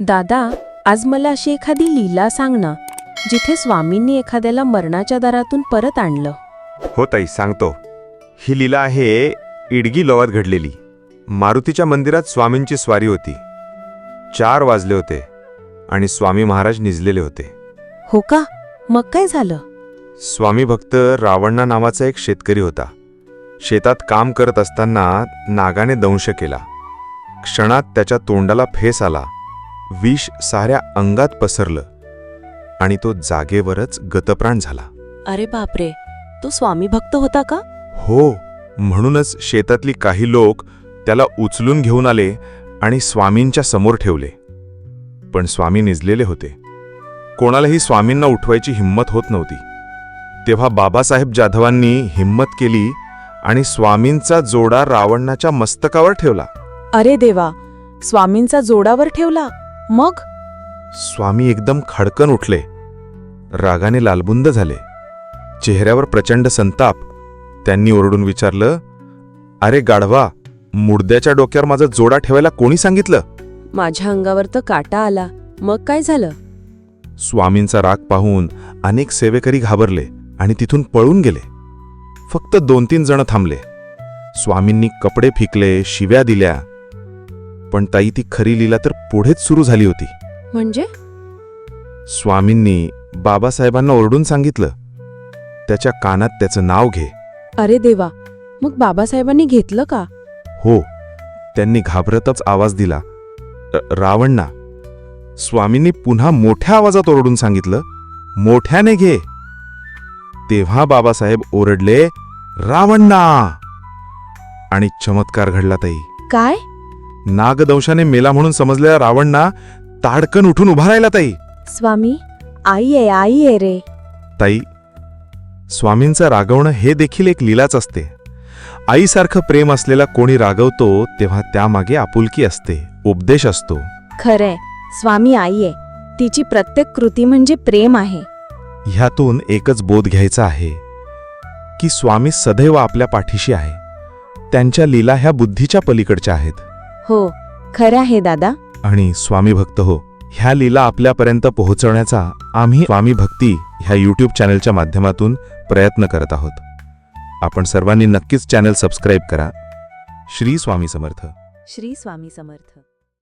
दादा आज मला अशी एखादी लीला सांग ना जिथे स्वामींनी एखाद्याला मरणाच्या दारातून परत आणलं. हो ताई सांगतो. ही लीला आहे इडगी लोवात घडलेली. मारुतीच्या मंदिरात स्वामींची स्वारी होती. चार वाजले होते आणि स्वामी महाराज निजलेले होते. हो का? मग काय झालं? स्वामी भक्त रावण्णा नावाचा एक शेतकरी होता. शेतात काम करत असताना नागाने दंश केला. क्षणात त्याच्या तोंडाला फेस आला. विष साऱ्या अंगात पसरलं आणि तो जागेवरच गतप्राण झाला. अरे बापरे तो स्वामी भक्त होता का? हो म्हणूनच शेतातली काही लोक त्याला उचलून घेऊन आले आणि स्वामींच्या समोर ठेवले. पण स्वामी निजलेले होते. कोणालाही स्वामींना उठवायची हिंमत होत नव्हती. तेव्हा बाबासाहेब जाधवांनी हिंमत केली आणि स्वामींचा जोडा रावणाच्या मस्तकावर ठेवला. अरे देवा स्वामींचा जोडावर ठेवला? मग? स्वामी एकदम खडकन उठले. रागाने लालबुंद झाले. चेहऱ्यावर प्रचंड संताप. त्यांनी ओरडून विचारलं अरे गाढवा मुडद्याच्या डोक्यावर माझा जोडा ठेवायला कोणी सांगितलं? माझ्या अंगावर तर काटा आला. मग काय झालं? स्वामींचा राग पाहून अनेक सेवेकरी घाबरले आणि तिथून पळून गेले. फक्त दोन तीन जण थांबले. स्वामींनी कपडे फिकले शिव्या दिल्या. पण ताई ती खरी लीला तर पुढेच सुरू झाली होती. म्हणजे? स्वामींनी बाबासाहेबांना ओरडून सांगितलं. त्याच्या कानात त्याचं नाव घे. अरे देवा मग बाबासाहेबांनी घेतलं का? हो त्यांनी घाबरतच आवाज दिला. "र- रावण्णा स्वामींनी पुन्हा मोठ्या आवाजात ओरडून सांगितलं मोठ्याने घे. तेव्हा बाबासाहेब ओरडले रावण्णा. आणि चमत्कार घडला ताई. काय? नागदंशाने मेला म्हणून समजलेला रावण्णा ताडकन उठून उभा राहिला ताई. स्वामी आई आहे आई आहे रे. ताई स्वामींचं रागवणं हे देखील एक लीलाच असते. आईसारखं प्रेम असलेला कोणी रागवतो तेव्हा त्यामागे आपुलकी असते उपदेश असतो. खरंय स्वामी आई आहे. तिची प्रत्येक कृती म्हणजे प्रेम आहे. ह्यातून एकच बोध घ्यायचा आहे की स्वामी सदैव आपल्या पाठीशी आहे. त्यांच्या लीला ह्या बुद्धीच्या पलीकडच्या आहेत. हो खरं आहे दादा. आणि स्वामी भक्त हो ह्या लीला आपल्यापर्यंत पोहोचवण्याचा आम्ही स्वामी भक्ती ह्या यूट्यूब चॅनलच्या माध्यमातून प्रयत्न करत आहोत. आपण सर्वांनी नक्कीच चॅनल सबस्क्राईब करा. श्री स्वामी समर्थ. श्री स्वामी समर्थ.